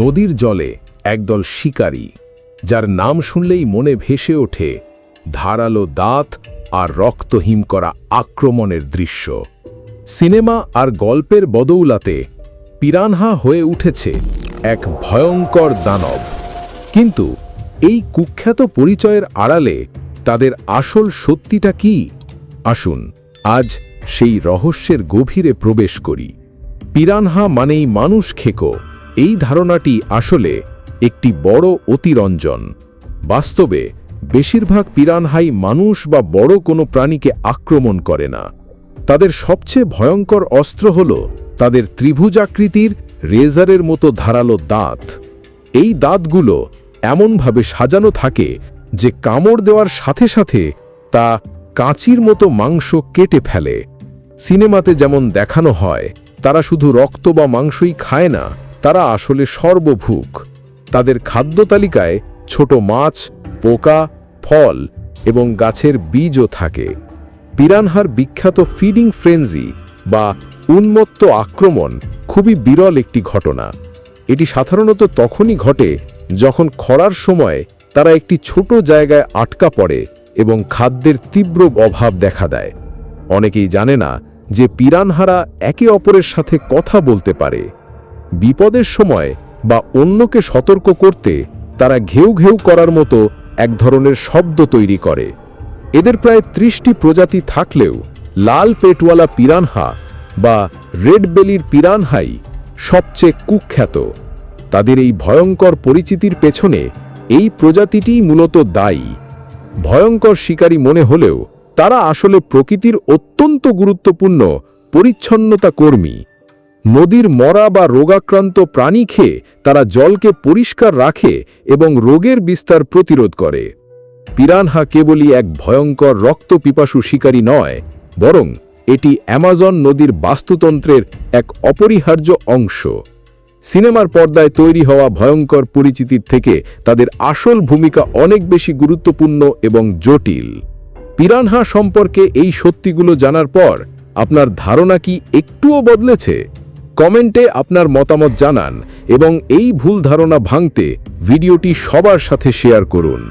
নদীর জলে একদল শিকারী, যার নাম শুনলেই মনে ভেসে ওঠে ধারালো দাঁত আর রক্তহীন করা আক্রমণের দৃশ্য। সিনেমা আর গল্পের বদৌলাতে পিরানহা হয়ে উঠেছে এক ভয়ঙ্কর দানব। কিন্তু এই কুখ্যাত পরিচয়ের আড়ালে তাদের আসল সত্যিটা কি? আসুন আজ সেই রহস্যের গভীরে প্রবেশ করি। পিরানহা মানেই মানুষ খেকো এই ধারণাটি আসলে একটি বড় অতিরঞ্জন। বাস্তবে, বেশিরভাগ পিরানহাই মানুষ বা বড় কোনো প্রাণীকে আক্রমণ করে না। তাদের সবচেয়ে ভয়ঙ্কর অস্ত্র হল তাদের ত্রিভুজাকৃতির রেজারের মতো ধারালো দাঁত। এই দাঁতগুলো এমনভাবে সাজানো থাকে যে কামড় দেওয়ার সাথে সাথে তা কাঁচির মতো মাংস কেটে ফেলে। সিনেমাতে যেমন দেখানো হয়, তারা শুধু রক্ত বা মাংসই খায় না তারা আসলে সর্বভুক তাদের খাদ্য তালিকায় ছোট মাছ, পোকা, ফল এবং গাছের বীজও থাকে। পিরানহার বিখ্যাত ফিডিং ফ্রেঞ্জি বা উন্মত্ত আক্রমণ খুবই বিরল একটি ঘটনা। এটি সাধারণত তখনই ঘটে যখন খরার সময় তারা একটি ছোট জায়গায় আটকা পড়ে এবং খাদ্যের তীব্র অভাব দেখা দেয়। অনেকেই জানে না যে পিরানহারা একে অপরের সাথে কথা বলতে পারে। বিপদের সময় বা অন্যকে সতর্ক করতে তারা ঘেউ ঘেউ করার মতো এক ধরনের শব্দ তৈরি করে। এদের প্রায় ত্রিশটি প্রজাতি থাকলেও লাল পেটওয়ালা পিরানহা বা রেড বেলির পিরানহাই সবচেয়ে কুখ্যাত। তাদের এই ভয়ঙ্কর পরিচিতির পেছনে এই প্রজাতিটিই মূলত দায়ী। ভয়ঙ্কর শিকারী মনে হলেও তারা আসলে প্রকৃতির অত্যন্ত গুরুত্বপূর্ণ পরিচ্ছন্নতা কর্মী। নদীর মরা বা রোগাক্রান্ত প্রাণী খেয়ে তারা জলকে পরিষ্কার রাখে এবং রোগের বিস্তার প্রতিরোধ করে। পিরানহা কেবলই এক ভয়ঙ্কর রক্ত পিপাসু শিকারী নয়, বরং এটি অ্যামাজন নদীর বাস্তুতন্ত্রের এক অপরিহার্য অংশ। সিনেমার পর্দায় তৈরি হওয়া ভয়ঙ্কর পরিচিতির থেকে তাদের আসল ভূমিকা অনেক বেশি গুরুত্বপূর্ণ এবং জটিল। পিরানহা সম্পর্কে এই সত্যিগুলো জানার পর আপনার ধারণা কি একটুও বদলেছে? কমেন্টে আপনার মতামত জানান এবং এই ভুল ধারণা ভাঙতে ভিডিওটি সবার সাথে শেয়ার করুন।